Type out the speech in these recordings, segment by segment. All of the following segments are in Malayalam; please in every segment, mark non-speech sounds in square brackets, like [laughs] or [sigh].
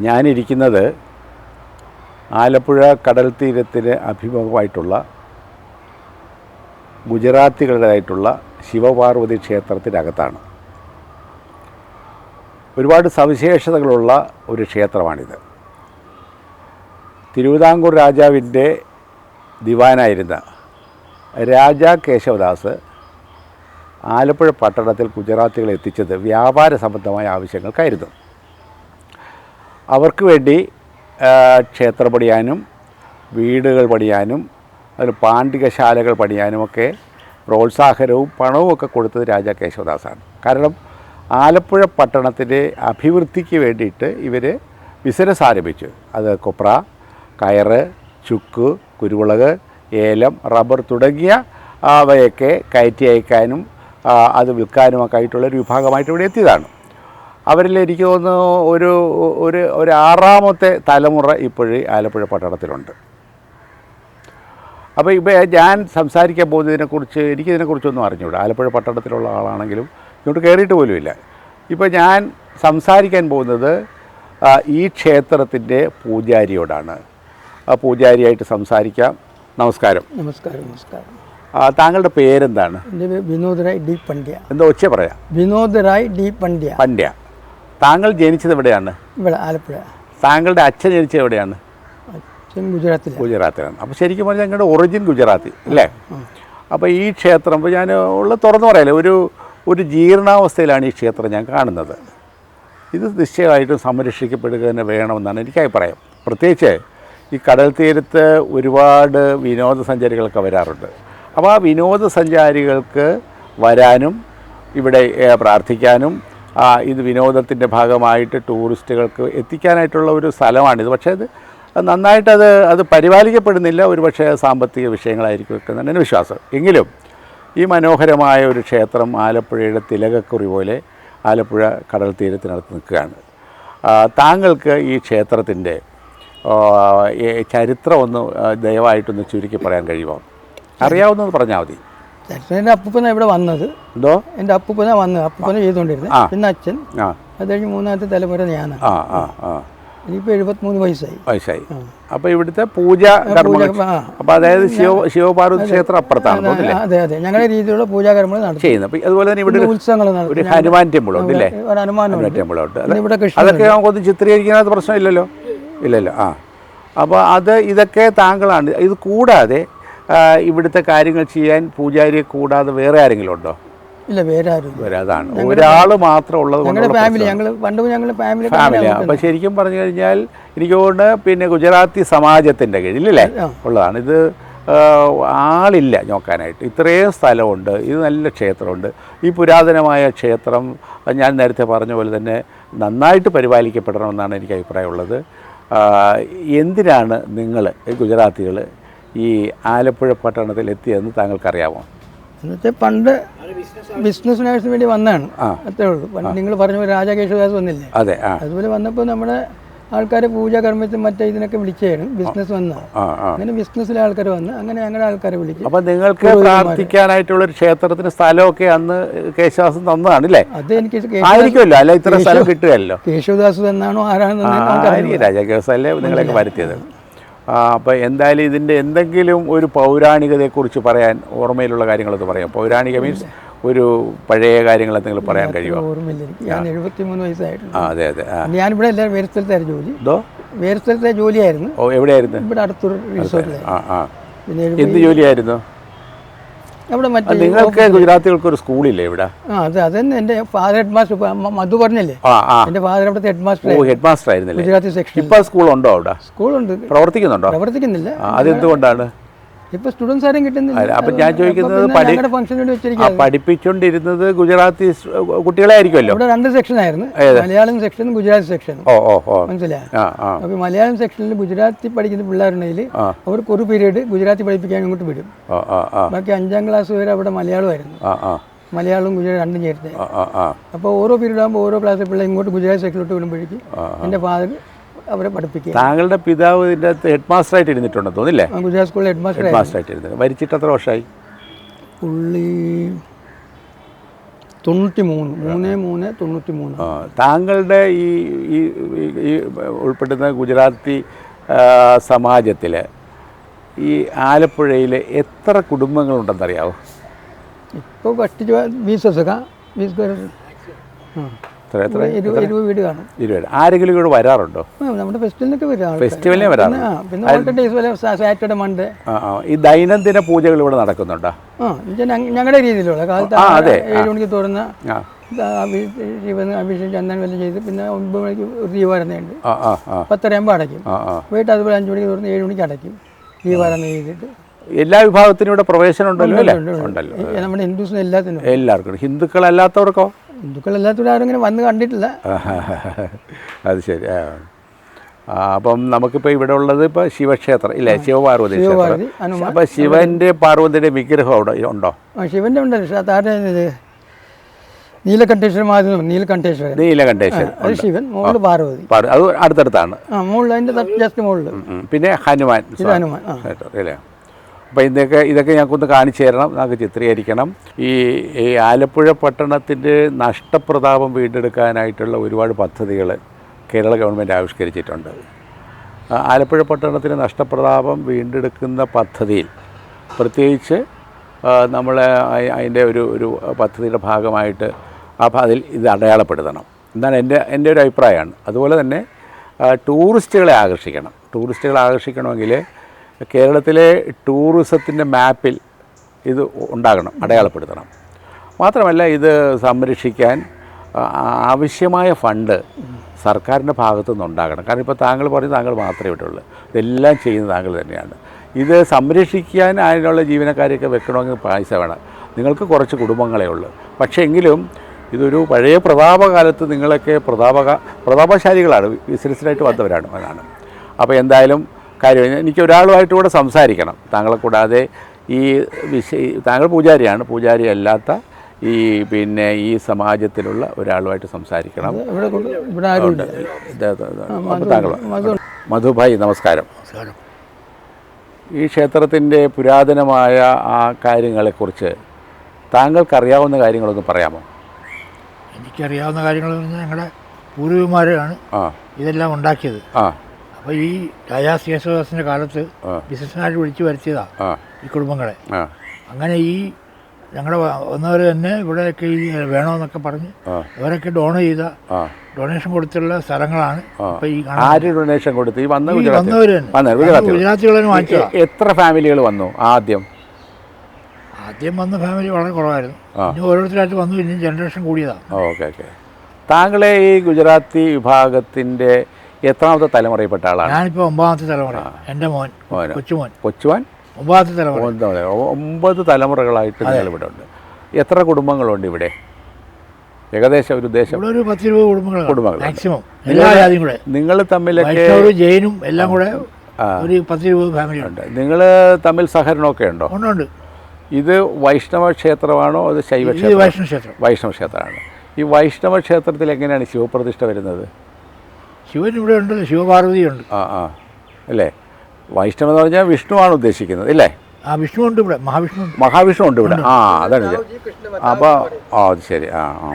ഞാനിരിക്കുന്നത് ആലപ്പുഴ കടൽ തീരത്തിന് അഭിമുഖമായിട്ടുള്ള ഗുജറാത്തികളുടേതായിട്ടുള്ള ശിവപാർവതി ക്ഷേത്രത്തിനകത്താണ്. ഒരുപാട് സവിശേഷതകളുള്ള ഒരു ക്ഷേത്രമാണിത്. തിരുവിതാംകൂർ രാജാവിന്റെ ദിവാനായിരുന്ന രാജ കേശവദാസ് ആലപ്പുഴ പട്ടണത്തിൽ ഗുജറാത്തികളെ എത്തിച്ചത് വ്യാപാര സംബന്ധമായ ആവശ്യങ്ങൾക്കായിരുന്നു. അവർക്ക് വേണ്ടി ക്ഷേത്രം പണിയാനും വീടുകൾ പണിയാനും അതിന് പാണ്ഡികശാലകൾ പണിയാനുമൊക്കെ പ്രോത്സാഹനവും പണവും ഒക്കെ കൊടുത്തത് രാജാ കേശവദാസാണ്. കാരണം ആലപ്പുഴ പട്ടണത്തിന്റെ അഭിവൃദ്ധിക്ക് വേണ്ടിയിട്ട് ഇവർ ബിസിനസ് ആരംഭിച്ചു. അത് കൊപ്ര കയറ് ചുക്ക് കുരുമുളക് ഏലം റബ്ബർ തുടങ്ങിയ അവയൊക്കെ കയറ്റി അയക്കാനും അത് വിൽക്കാനുമൊക്കെ ആയിട്ടുള്ള ഒരു വിഭാഗമായിട്ട് ഇവിടെ എത്തിയതാണ്. അവരിൽ എനിക്ക് തോന്നുന്നു ഒരു ഒരു ഒരു ആറാമത്തെ തലമുറ ഇപ്പോഴും ആലപ്പുഴ പട്ടണത്തിലുണ്ട്. അപ്പോൾ ഇപ്പോൾ ഞാൻ സംസാരിക്കാൻ പോകുന്നതിനെക്കുറിച്ച് എനിക്കിതിനെക്കുറിച്ചൊന്നും അറിഞ്ഞൂടാ. ആലപ്പുഴ പട്ടണത്തിലുള്ള ആളാണെങ്കിലും ഇങ്ങോട്ട് കയറിയിട്ട് പോലുമില്ല. ഇപ്പോൾ ഞാൻ സംസാരിക്കാൻ പോകുന്നത് ഈ ക്ഷേത്രത്തിന്റെ പൂജാരിയോടാണ്. ആ പൂജാരിയായിട്ട് സംസാരിക്കാം. നമസ്കാരം. നമസ്കാരം നമസ്കാരം. താങ്കളുടെ പേരെന്താണ്? വിനോദ് റായ് ഡി പണ്ഡ്യ. എന്താ ഒച്ച പറയാം? വിനോദ് റായ് ഡി പണ്ഡ്യ. പണ്ഡ്യ. താങ്കൾ ജനിച്ചത് എവിടെയാണ്? ഇവിടെ ആലപ്പുഴ. താങ്കളുടെ അച്ഛൻ ജനിച്ചത് എവിടെയാണ്? അച്ഛൻ ഗുജറാത്തിൽ ഗുജറാത്തിലാണ്. അപ്പോൾ ശരിക്കും പറഞ്ഞാൽ ഞങ്ങളുടെ ഒറിജിൻ ഗുജറാത്തി അല്ലേ? അപ്പോൾ ഈ ക്ഷേത്രം ഇപ്പോൾ ഞാൻ ഉള്ള തുറന്നു പറയാലോ ഒരു ഒരു ജീർണാവസ്ഥയിലാണ് ഈ ക്ഷേത്രം ഞാൻ കാണുന്നത്. ഇത് നിശ്ചയമായിട്ടും സംരക്ഷിക്കപ്പെടുക തന്നെ വേണമെന്നാണ് എനിക്ക് അഭിപ്രായം. പ്രത്യേകിച്ച് ഈ കടൽ തീരത്ത് ഒരുപാട് വിനോദസഞ്ചാരികളൊക്കെ വരാറുണ്ട്. അപ്പോൾ ആ വിനോദസഞ്ചാരികൾക്ക് വരാനും ഇവിടെ പ്രാർത്ഥിക്കാനും ഇത് വിനോദത്തിന്റെ ഭാഗമായിട്ട് ടൂറിസ്റ്റുകൾക്ക് എത്തിക്കാനായിട്ടുള്ള ഒരു സ്ഥലമാണിത്. പക്ഷേ അത് നന്നായിട്ട് അത് അത് പരിപാലിക്കപ്പെടുന്നില്ല. ഒരു പക്ഷേ സാമ്പത്തിക വിഷയങ്ങളായിരിക്കും ഒക്കെ എന്നാണ് എന്റെ വിശ്വാസം. എങ്കിലും ഈ മനോഹരമായ ഒരു ക്ഷേത്രം ആലപ്പുഴയുടെ തിലകക്കുറി പോലെ ആലപ്പുഴ കടൽ തീരത്തിനടുത്ത് നിൽക്കുകയാണ്. താങ്കൾക്ക് ഈ ക്ഷേത്രത്തിന്റെ ചരിത്രം ഒന്ന് ദയവായിട്ടൊന്ന് ചുരുക്കി പറയാൻ കഴിയുമോ? അറിയാവുന്നത് പറഞ്ഞാൽ മതി. എന്റെ അപ്പൂപ്പന ഇവിടെ വന്നത്. എന്തോ? എന്റെ അപ്പൂപ്പന വന്നത്. അപ്പൂപ്പന ചെയ്തുകൊണ്ടിരുന്നത് പിന്നെ അച്ഛൻ. അത് കഴിഞ്ഞ് മൂന്നാമത്തെ തലമുറ ഞാനാണ് എനിക്കിപ്പോൾ എഴുപത്തിമൂന്ന് വയസ്സായി. വയസ്സായി. അപ്പോൾ ഇവിടുത്തെ പൂജ അപ്പോൾ അതായത് ശിവ ശിവപാർവതി ക്ഷേത്രം അപ്പുറത്താണ് അതെ അതെ. ഞങ്ങളുടെ രീതിയിലുള്ള പൂജാകർമ്മങ്ങൾ നടത്തും. ചെയ്യുന്നത് അപ്പോൾ അതുപോലെ തന്നെ ഇവിടെ ഉത്സവങ്ങൾ ഒരു ഹനുമാൻ ടെമ്പിൾ ഉണ്ട് അല്ലേ ഹനുമാൻ ടെമ്പിൾ ഉണ്ട്. അതൊക്കെ നമുക്കൊന്നും ചിത്രീകരിക്കാനത് പ്രശ്നമില്ലല്ലോ? ഇല്ലല്ലോ ആ. അപ്പോൾ അത് ഇതൊക്കെ താങ്കളാണ്. ഇത് കൂടാതെ ഇവിടുത്തെ കാര്യങ്ങൾ ചെയ്യാൻ പൂജാരിയെ കൂടാതെ വേറെ ആരെങ്കിലും ഉണ്ടോ ഇല്ല വേറെ ആരും വേറെ അതാണ്. ഒരാൾ മാത്രം ഉള്ളത് ഞങ്ങളുടെ ഫാമിലി ഞങ്ങൾ പണ്ട് ഞങ്ങൾ ഫാമിലി ഫാമിലി അപ്പോൾ ശരിക്കും പറഞ്ഞു കഴിഞ്ഞാൽ എനിക്ക് തോന്നുന്നു പിന്നെ ഗുജറാത്തി സമാജത്തിന്റെ കീഴിലല്ലേ. ഉള്ളതാണ്. ഇത് ആളില്ല നോക്കാനായിട്ട് ഇത്രയും സ്ഥലമുണ്ട്. ഇത് നല്ല ക്ഷേത്രമുണ്ട്. ഈ പുരാതനമായ ക്ഷേത്രം ഞാൻ നേരത്തെ പറഞ്ഞ പോലെ തന്നെ നന്നായിട്ട് പരിപാലിക്കപ്പെടണമെന്നാണ് എനിക്ക് അഭിപ്രായമുള്ളത്. എന്തിനാണ് നിങ്ങൾ ഗുജറാത്തികൾ ഈ ആലപ്പുഴ പട്ടണത്തിൽ എത്തിയതെന്ന് താങ്കൾക്കറിയാമോ? എന്നുവെച്ചാൽ പണ്ട് ബിസിനസ് നേഴ്സിന് വേണ്ടി വന്നതാണ്. അത്രേ ഉള്ളൂ. പണ്ട് നിങ്ങൾ പറഞ്ഞ പോലെ രാജാകേശവദാസ് വന്നില്ലേ? അതെ അതുപോലെ വന്നപ്പോൾ നമ്മുടെ ആൾക്കാർ പൂജാ കർമ്മത്തിൽ മറ്റേ ഇതിനൊക്കെ വിളിച്ചായിരുന്നു. ബിസിനസ് ആ അങ്ങനെ ബിസിനസ്സിലെ ആൾക്കാർ വന്ന്. അങ്ങനെ ഞങ്ങളുടെ ആൾക്കാരെ വിളിച്ചു അപ്പൊ നിങ്ങൾക്ക് പ്രാർത്ഥിക്കാനായിട്ടുള്ള ഒരു ക്ഷേത്രത്തിന് സ്ഥലമൊക്കെ അന്ന് കേശവദാസ് തന്നതാണ് അല്ലേ അത് എനിക്ക് ആയിരിക്കുമല്ലോ. അല്ല ഇത്ര സ്ഥലം കിട്ടുകയല്ലോ. കേശവദാസ് തന്നാണോ ആരാണെന്ന് രാജാ നമുക്കറിയില്ല അല്ലേ. നിങ്ങളെയൊക്കെ വരുത്തിയത്. അപ്പോൾ എന്തായാലും ഇതിന്റെ എന്തെങ്കിലും ഒരു പൗരാണികതയെക്കുറിച്ച് പറയാൻ ഓർമ്മയിലുള്ള കാര്യങ്ങളൊക്കെ പറയാം. പൗരാണിക മീൻസ് ഒരു പഴയ കാര്യങ്ങൾ എന്തെങ്കിലും പറയാൻ കഴിയുമോ? ഓർമ്മയില്ല. ഞാൻ എഴുപത്തി മൂന്ന് വയസ്സായിട്ടുണ്ട് അതെ അതെ ഞാനിവിടെ എല്ലാവരും വേറെ സ്ഥലത്തായിരുന്നു ജോലി. എന്തോ? വേറെ സ്ഥലത്തെ ജോലിയായിരുന്നു. ഓ എവിടെയായിരുന്നു? ഇവിടെ അടുത്തൊരു റിസോർട്ടിലായിരുന്നു ആ ആ. പിന്നെ എന്ത് ജോലിയായിരുന്നു? നിങ്ങൾക്ക് ഗുജറാത്തികൾക്ക് ഒരു സ്കൂളില്ലേ ഇവിടെ? ആ അത് അതന്നെ എന്റെ ഫാദർ ഹെഡ് മാസ്റ്റർ മധു പറഞ്ഞല്ലേ? എന്റെ ഫാദർ അവിടുത്തെ ഹെഡ് മാസ്റ്റർ ഓ ഹെഡ് മാസ്റ്റർ ആയിരുന്നില്ലേ? ഗുജറാത്തി സെക്ഷൻ ഇപ്പം സ്കൂളുണ്ടോ അവിടെ? സ്കൂളുണ്ട്. പ്രവർത്തിക്കുന്നുണ്ടോ? പ്രവർത്തിക്കുന്നില്ല. അതെന്തുകൊണ്ടാണ്? ഇപ്പൊ സ്റ്റുഡൻസ് ആരും കിട്ടുന്നില്ല. അപ്പൊ ഞാൻ ചോദിക്കുന്നത് പഠിപ്പിച്ചുകൊണ്ടിരുന്നത് ഗുജറാത്തി കുട്ടികളെ ആയിരിക്കുമല്ലോ ഇവിടെ രണ്ട് സെക്ഷൻ ആയിരുന്നു. മലയാളം സെക്ഷനും ഗുജറാത്തി സെക്ഷനും ഓ ഓ മനസ്സിലായോ? അപ്പോൾ മലയാളം സെക്ഷനിൽ ഗുജറാത്തി പഠിക്കുന്ന പിള്ളേരുണ്ടെങ്കിൽ അവർക്ക് ഒരു പീരീഡ് ഗുജറാത്തി പഠിപ്പിക്കാൻ ഇങ്ങോട്ട് വിടും. ബാക്കി അഞ്ചാം ക്ലാസ് വരെ അവിടെ മലയാളമായിരുന്നു മലയാളവും ഗുജറാത്തി രണ്ടും ചേർത്ത്. അപ്പോൾ ഓരോ പീരീഡ് ആകുമ്പോൾ ഓരോ ക്ലാസ്സിൽ പിള്ളേർ ഇങ്ങോട്ട് ഗുജറാത്തി സെക്ഷനിലോട്ട് വിടുമ്പോഴേക്കും എന്റെ ഫാദർ അവരെ പഠിപ്പിക്കുക താങ്കളുടെ പിതാവ് ഇതിന്റെ അകത്ത് ഹെഡ് മാസ്റ്റർ ആയിട്ട് ഇരുന്നിട്ടുണ്ടോ തോന്നില്ലേ ഗുജറാത്ത് സ്കൂളിൽ ഹെഡ് മാസ്റ്റർ ഹെഡ് മാസ്റ്റർ ആയിട്ട് ഇരുന്നത് മരിച്ചിട്ട് എത്ര വർഷമായി പുള്ളി തൊണ്ണൂറ്റി മൂന്ന് മൂന്ന് മൂന്ന് തൊണ്ണൂറ്റി മൂന്ന് താങ്കളുടെ ഈ ഈ ഉൾപ്പെടുന്ന ഗുജറാത്തി സമാജത്തിൽ ഈ ആലപ്പുഴയിൽ എത്ര കുടുംബങ്ങളുണ്ടെന്നറിയാവോ ഇപ്പോൾ കഷ്ടിച്ച് വീസ് ദിവസമൊക്കെ ബീസ് ആ ഇരുപത് വീട് കാണും. ഇരുപത് ആരെങ്കിലും ഇവിടെ വരാറുണ്ടോ? നമ്മുടെ ഫെസ്റ്റിവലിനൊക്കെ വരും ആൾക്കാര്. ഫെസ്റ്റിവലിനെ വരാറുണ്ട് പിന്നെ, ആ, പിന്നെ ഓൾട്ടർ ഡേയ്സ് പോലെ സാറ്റർഡേ മൺഡേ. ഈ ദൈനംദിന പൂജകൾ ഇവിടെ നടക്കുന്നുണ്ടോ? ഞങ്ങളുടെ രീതിയിലുള്ള കാലത്ത് ഏഴ് മണിക്ക് തുറന്ന ആ. ശിവൻ അഭിഷേകം ചന്ദനം വല്ല ചെയ്ത് പിന്നെ ഒമ്പത് മണിക്ക് ആ ആ പത്തരയാകുമ്പോൾ അടയ്ക്കും. വീട്ടിൽ അതുപോലെ അഞ്ച് മണിക്ക് തുറന്ന് ഏഴ് മണിക്ക് അടയ്ക്കും. ദീപാരണ ചെയ്തിട്ട്. എല്ലാ വിഭാഗത്തിനും ഇവിടെ പ്രവേശനം ഉണ്ടല്ലോ. ഉണ്ടല്ലോ. നമ്മുടെ ഹിന്ദുസിന് എല്ലാത്തിനും എല്ലാവർക്കും ഹിന്ദുക്കളല്ലാത്തവർക്കോ? ഹിന്ദുക്കൾ എല്ലാത്തിനും ആരും ഇങ്ങനെ വന്ന് കണ്ടിട്ടില്ല. [laughs] അത് ശരി ആ. ആ, അപ്പം നമുക്കിപ്പോൾ ഇവിടെ ഉള്ളത് ഇപ്പോൾ ശിവക്ഷേത്രം ഇല്ലേ? ശിവപാർവതി ക്ഷേത്രം. ശിവപാർവതി ഹനുമാൻ അപ്പം ശിവന്റെ പാർവതിയുടെ വിഗ്രഹം അവിടെ ഉണ്ടോ? ആ ശിവന്റെ ഉണ്ട്. പക്ഷേ താഴെ ഇത്? നീലകണ്ഠേശ്വര മഹാദേവൻ നീലകണ്ഠേശ്വരൻ. നീലകണ്ഠേശ്വരൻ അത് ശിവൻ മുകളിൽ പാർവതി. പാർ- അത് അടുത്തടുത്താണ്. ആ മുകളിൽ അതിന്റെ ജസ്റ്റ് മുകളിൽ ഉം. പിന്നെ ഹനുമാൻ ഇത് ഹനുമാൻ ആ. ക്ഷേത്രം അല്ലേ അപ്പോൾ ഇതൊക്കെ ഇതൊക്കെ ഞങ്ങൾക്കൊന്ന് കാണിച്ചു തരണം. ഞങ്ങൾക്ക് ചിത്രീകരിക്കണം. ഈ ഈ ആലപ്പുഴ പട്ടണത്തിന്റെ നഷ്ടപ്രതാപം വീണ്ടെടുക്കാനായിട്ടുള്ള ഒരുപാട് പദ്ധതികൾ കേരള ഗവൺമെന്റ് ആവിഷ്കരിച്ചിട്ടുണ്ട്. ആലപ്പുഴ പട്ടണത്തിന്റെ നഷ്ടപ്രതാപം വീണ്ടെടുക്കുന്ന പദ്ധതിയിൽ പ്രത്യേകിച്ച് നമ്മൾ അതിന്റെ ഒരു ഒരു പദ്ധതിയുടെ ഭാഗമായിട്ട് ആ അതിൽ ഇത് അടയാളപ്പെടുത്തണം. എന്നാണ് എന്റെ എന്റെ ഒരു അഭിപ്രായമാണ്. അതുപോലെ തന്നെ ടൂറിസ്റ്റുകളെ ആകർഷിക്കണം. ടൂറിസ്റ്റുകളെ ആകർഷിക്കണമെങ്കിൽ കേരളത്തിലെ ടൂറിസത്തിന്റെ മാപ്പിൽ ഇത് ഉണ്ടാകണം അടയാളപ്പെടുത്തണം. മാത്രമല്ല ഇത് സംരക്ഷിക്കാൻ ആവശ്യമായ ഫണ്ട് സർക്കാരിന്റെ ഭാഗത്തു നിന്നുണ്ടാകണം കാരണം ഇപ്പോൾ താങ്കൾ പറഞ്ഞു താങ്കൾ മാത്രമേ ഇട്ടുള്ളൂ ഇതെല്ലാം ചെയ്യുന്നത് താങ്കൾ തന്നെയാണ്. ഇത് സംരക്ഷിക്കാൻ അതിനുള്ള ജീവനക്കാരെയൊക്കെ വെക്കണമെങ്കിൽ പൈസ വേണം. നിങ്ങൾക്ക് കുറച്ച് കുടുംബങ്ങളേ ഉള്ളൂ. പക്ഷേ എങ്കിലും ഇതൊരു പഴയ പ്രതാപകാലത്ത് നിങ്ങളൊക്കെ പ്രതാപക പ്രതാപശാലികളാണ് ബിസിനസ്സിലായിട്ട് വന്നവരാണ് അതാണ്. അപ്പോൾ എന്തായാലും കാര്യം എനിക്ക് ഒരാളുമായിട്ട് കൂടെ സംസാരിക്കണം. താങ്കളെ കൂടാതെ ഈ വിഷ താങ്കൾ പൂജാരിയാണ്. പൂജാരി അല്ലാത്ത ഈ പിന്നെ ഈ സമാജത്തിലുള്ള ഒരാളുമായിട്ട് സംസാരിക്കണം. താങ്കൾ മധു മധുഭായി നമസ്കാരം. ഈ ക്ഷേത്രത്തിന്റെ പുരാതനമായ ആ കാര്യങ്ങളെക്കുറിച്ച് താങ്കൾക്കറിയാവുന്ന കാര്യങ്ങളൊന്ന് പറയാമോ? എനിക്കറിയാവുന്ന കാര്യങ്ങൾ പറഞ്ഞാൽ ഞങ്ങളുടെ പൂർവികന്മാരാണ് ഇതെല്ലാം ഉണ്ടാക്കിയത്. ആ. അപ്പോൾ ഈ രാജാസ് കേശവദാസിന്റെ കാലത്ത് ബിസിനസ്സുകാർ ബിസിനസ്സിനായിട്ട് വിളിച്ചു വരുത്തിയതാ ഈ കുടുംബങ്ങളെ. അങ്ങനെ ഈ ഞങ്ങളുടെ വന്നവർ തന്നെ ഇവിടെയൊക്കെ ഈ വേണമെന്നൊക്കെ പറഞ്ഞ് അവരൊക്കെ ഡോണേ ഡോൺ ചെയ്ത ഡൊണേഷൻ കൊടുത്തുള്ള സ്ഥലങ്ങളാണ് ഈ ആര് ഡൊണേഷൻ കൊടുത്ത്? ഈ വന്ന വന്നവർ തന്നെ. ഗുജറാത്തികളെ വാങ്ങിച്ചതാ എത്ര ഫാമിലികൾ വന്നു ആദ്യം? ആദ്യം വന്ന ഫാമിലി വളരെ കുറവായിരുന്നു. ഇനി ഓരോരുത്തരായിട്ട് വന്നു ഇനി ജനറേഷൻ കൂടിയതാണ് ഓക്കെ ഓക്കെ. താങ്കളെ ഈ ഗുജറാത്തി വിഭാഗത്തിന്റെ എത്രാമത്തെ തലമുറയിൽപ്പെട്ട ആളാണ്? ഞാനിപ്പോൾ ഒമ്പതാമത്തെ തലമുറ. എന്റെ മോൻ കൊച്ചുമോൻ. കൊച്ചുമോൻ? ഒമ്പതാമത്തെ തലമുറ. ഒമ്പത് തലമുറകളായിട്ട് ഉണ്ട്. എത്ര കുടുംബങ്ങളുണ്ട് ഇവിടെ? ഏകദേശം ഒരു ഇവിടെ ഒരു പത്തിരുപത് കുടുംബങ്ങളാണ്. കുടുംബങ്ങൾ മാക്സിമം. എല്ലാ ജാതിയും കൂടെ. നിങ്ങൾ തമ്മിലൊക്കെ ജയിനും എല്ലാം കൂടെ ഒരു പത്ത് ഇരുപത് ഫാമിലി ഉണ്ട്. നിങ്ങൾ തമ്മിൽ സഹകരണമൊക്കെ ഉണ്ടോ? ഉണ്ട് ഇത് വൈഷ്ണവ ക്ഷേത്രമാണോ അത് ശൈവ ക്ഷേത്രം? വൈഷ്ണവ ക്ഷേത്രം. വൈഷ്ണവ ക്ഷേത്രമാണ്. ഈ വൈഷ്ണവ ക്ഷേത്രത്തിൽ എങ്ങനെയാണ് ശിവപ്രതിഷ്ഠ വരുന്നത്? ശിവൻ ഇവിടെ ഉണ്ട് ശിവപാർവതിയുണ്ട്. ആ ആ. അല്ലേ? വൈഷ്ണവ് എന്ന് പറഞ്ഞാൽ വിഷ്ണുവാണ് ഉദ്ദേശിക്കുന്നത് ഇല്ലേ? ആ വിഷ്ണു ഉണ്ട് ഇവിടെ മഹാവിഷ്ണു മഹാവിഷ്ണു ഉണ്ട് ഇവിടെ. ആ അതാണ് അപ്പോൾ ആ അത് ശരി. ആ ആ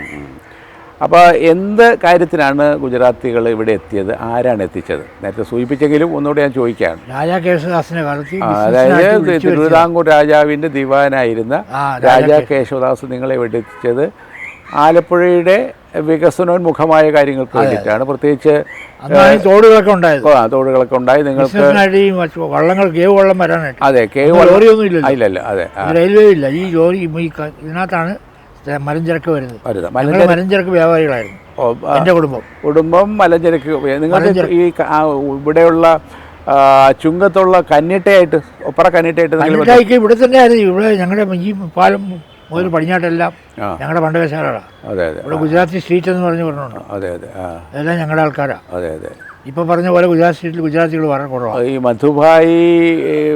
അപ്പോൾ എന്ത് കാര്യത്തിനാണ് ഗുജറാത്തികൾ ഇവിടെ എത്തിയത്? ആരാണ് എത്തിച്ചത്? നേരത്തെ സൂചിപ്പിച്ചെങ്കിലും ഒന്നുകൂടെ ഞാൻ ചോദിക്കുകയാണ് രാജാ കേശവദാസിന്റെ കാലത്ത് അതായത് തിരുവിതാംകൂർ രാജാവിന്റെ ദിവാനായിരുന്ന രാജാ കേശവദാസ് നിങ്ങളെ ഇവിടെ എത്തിച്ചത് ആലപ്പുഴയുടെ വികസനോന്മുഖമായ കാര്യങ്ങൾക്ക് വേണ്ടിയിട്ടാണ്. പ്രത്യേകിച്ച് തോടുകളൊക്കെ ഉണ്ടായത്. ആ, തോടുകളൊക്കെ ഉണ്ടായി. നിങ്ങൾക്ക് വള്ളങ്ങൾ ഗേവ് വള്ളം വരാനായിട്ട്. അതെ കെ അന്ന് ലോറിയൊന്നും ഇല്ലല്ലോ. ഇല്ലല്ലോ. അതെ റെയിൽവേ ഇല്ല. ഈ ലോറി ക- ഇതിനകത്താണ് മലഞ്ചരക്ക് വരുന്നത്. വരുന്നത്. മലഞ്ചരക്ക് വ്യാപാരികളായിരുന്നു. എന്റെ കുടുംബം. കുടുംബം മലഞ്ചരക്ക്. നിങ്ങൾ ഈ ഇവിടെയുള്ള ചുങ്കത്തുള്ള കന്നിട്ടയായിട്ട് ഒപ്പറ കന്നിട്ടയായിട്ട് ഇവിടെ തന്നെയായിരുന്നു ഇവിടെ ഞങ്ങളുടെ ഈ പാലം മുതൽ പടിഞ്ഞാട്ടെല്ലാം. ഞങ്ങളുടെ പണ്ടകശാലകളാണ് അതെ അതെ. ഇവിടെ ഗുജറാത്തി സ്ട്രീറ്റ് എന്ന് പറഞ്ഞു പറഞ്ഞുണ്ട്. അതെ അതെ. അതെല്ലാം ഞങ്ങളുടെ ആൾക്കാരാണ് അതെ അതെ. ഇപ്പൊ പറഞ്ഞ പോലെ ഗുജറാത്ത് സ്ട്രീറ്റിൽ ഗുജറാത്തികൾ വളരെ കുറവാണ് ഈ മധുഭായി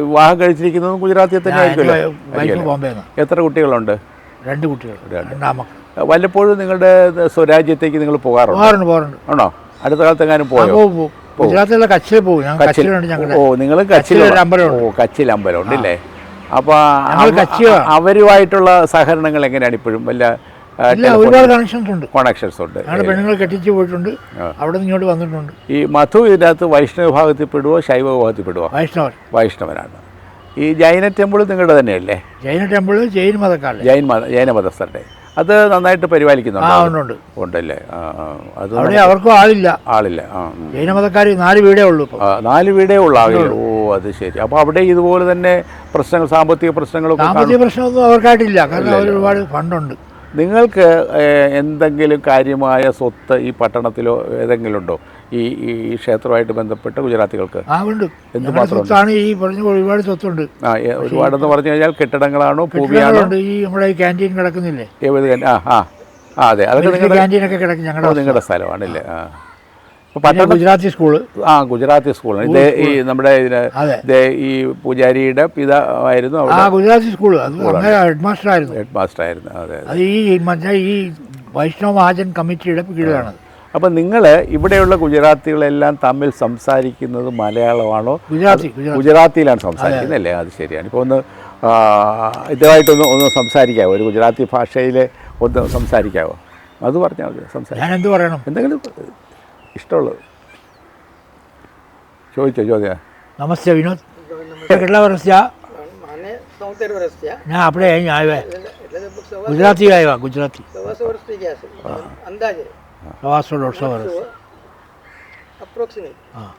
വിവാഹം കഴിച്ചിരിക്കുന്നതും ഗുജറാത്തിൽ തന്നെ ബോംബെ എത്ര കുട്ടികളുണ്ട്? രണ്ട് കുട്ടികൾ രണ്ടാമക്കൾ വല്ലപ്പോഴും നിങ്ങളുടെ സ്വരാജ്യത്തേക്ക് നിങ്ങൾ പോകാറുണ്ടോ? പോകാറുണ്ട് പോകാറുണ്ട്. ആണോ? അടുത്ത കാലത്ത് എങ്ങാനും പോയോ പോവും. ഗുജറാത്തിലുള്ള കച്ചിൽ പോകും. ഞങ്ങൾ കച്ചിലുണ്ട് ഞങ്ങളുടെ ഓ നിങ്ങൾ കച്ചിൽ അമ്പലമുണ്ട്. ഓ കച്ചിൽ അമ്പലം ഉണ്ടല്ലേ? അപ്പൊ ഞങ്ങൾ അവ- കച്ചികളാണ്. അവരുമായിട്ടുള്ള സഹകരണങ്ങൾ എങ്ങനെയാണ് ഇപ്പോഴും? വല്ല ഒരുപാട് കണക്ഷൻസ് ഉണ്ട്. കണക്ഷൻസ് ഉണ്ട്. പെണ്ണുങ്ങൾ കെട്ടിച്ച് പോയിട്ടുണ്ട്. അവിടെ നിന്ന് ഇങ്ങോട്ട് വന്നിട്ടുണ്ട്. ഈ മധു ഇതിനകത്ത് വൈഷ്ണവ വിഭാഗത്തിൽ പെടുവോ ശൈവ വിഭാഗത്തിൽ പെടുവോ വൈഷ്ണവർ വൈഷ്ണവനാണ്. ഈ ജൈന ടെമ്പിൾ നിങ്ങളുടെ തന്നെയല്ലേ? ജൈന ടെമ്പിൾ ജൈന മതക്കാരുടെ ജൈൻ മത ജൈന മതസ്ഥരുടെ. അത് നന്നായിട്ട് പരിപാലിക്കുന്നുണ്ട്? ഉണ്ട് ഉണ്ട്. ഉണ്ടല്ലേ? അത് അവിടെ അവർക്കും ആളില്ല. ആളില്ല. നാല് വീടേ ഉള്ളൂ നാല് വീടേ ഉള്ളൂ. ആളുകൾ ഓ അത് ശരി. അപ്പോൾ അവിടെ ഇതുപോലെ തന്നെ പ്രശ്നങ്ങൾ സാമ്പത്തിക പ്രശ്നങ്ങളൊക്കെ സാമ്പത്തിക പ്രശ്നമൊന്നും അവർക്കായിട്ടില്ല. കാരണം അവർ ഒരുപാട് ഫണ്ടുണ്ട്. നിങ്ങൾക്ക് എന്തെങ്കിലും കാര്യമായ സ്വത്ത് ഈ പട്ടണത്തിലോ ഏതെങ്കിലും ഉണ്ടോ ഈ ഈ ക്ഷേത്രമായിട്ട് ബന്ധപ്പെട്ട് ഗുജറാത്തികൾക്ക്? ആ ഉണ്ട്. എന്ത് മാത്രം സ്വത്താണ് ഈ പറഞ്ഞ ഒരുപാട് സ്വത്തുണ്ട്. ആ എന്ന് ഒരുപാടെന്ന് പറഞ്ഞു കഴിഞ്ഞാൽ കെട്ടിടങ്ങളാണോ ഭൂമിയാണോ? ഈ നമ്മുടെ ക്യാന്റീൻ കിടക്കുന്നില്ലേ? ഏത് ആ ആ അതെ. അതൊക്കെ നിങ്ങളുടെ ക്യാന്റീനൊക്കെ കിടക്കും ഞങ്ങളുടെ നിങ്ങളുടെ സ്ഥലമാണല്ലേ? ആ. ഗുജറാത്തി സ്കൂൾ ആ ഗുജറാത്തി സ്കൂൾ ഇത് ഈ നമ്മുടെ ഇതിന് ഈ പൂജാരിയുടെ പിതാവായിരുന്നു ആ ഗുജറാത്തി സ്കൂൾ ഹെഡ് മാസ്റ്റർ ആയിരുന്നു ഹെഡ് മാസ്റ്റർ ആയിരുന്നു. അതെ അത്. ഈ മറ്റേ ഈ വൈഷ്ണവ മഹാജൻ കമ്മിറ്റിയുടെ കീഴിലാണ്. അപ്പം നിങ്ങൾ ഇവിടെയുള്ള ഗുജറാത്തികളെല്ലാം തമ്മിൽ സംസാരിക്കുന്നത് മലയാളമാണോ? ഗുജറാത്തി ഗുജറാത്തി. ഗുജറാത്തിയിലാണ് സംസാരിക്കുന്നത് അല്ലേ അത് ശരിയാണ്. ഇപ്പോൾ ഒന്ന് ഇതുമായിട്ടൊന്ന് ഒന്ന് സംസാരിക്കാവോ? ഒരു ഗുജറാത്തി ഭാഷയിൽ ഒന്ന് സംസാരിക്കാവോ? അത് പറഞ്ഞാൽ മതി സംസാരിക്കാം. ഞാൻ എന്ത് പറയണം? എന്തെങ്കിലും ഇഷ്ടമുള്ളത്. ചോദിച്ചോ ചോദ്യം. નમસ્તે વિનોદ કેટલા વર્ષ થયા ના આપણે અહીં આવ્યા ગુજરાતી આવ્યા ગુજરાતી સવાસો દોઢસો વર્ષ હા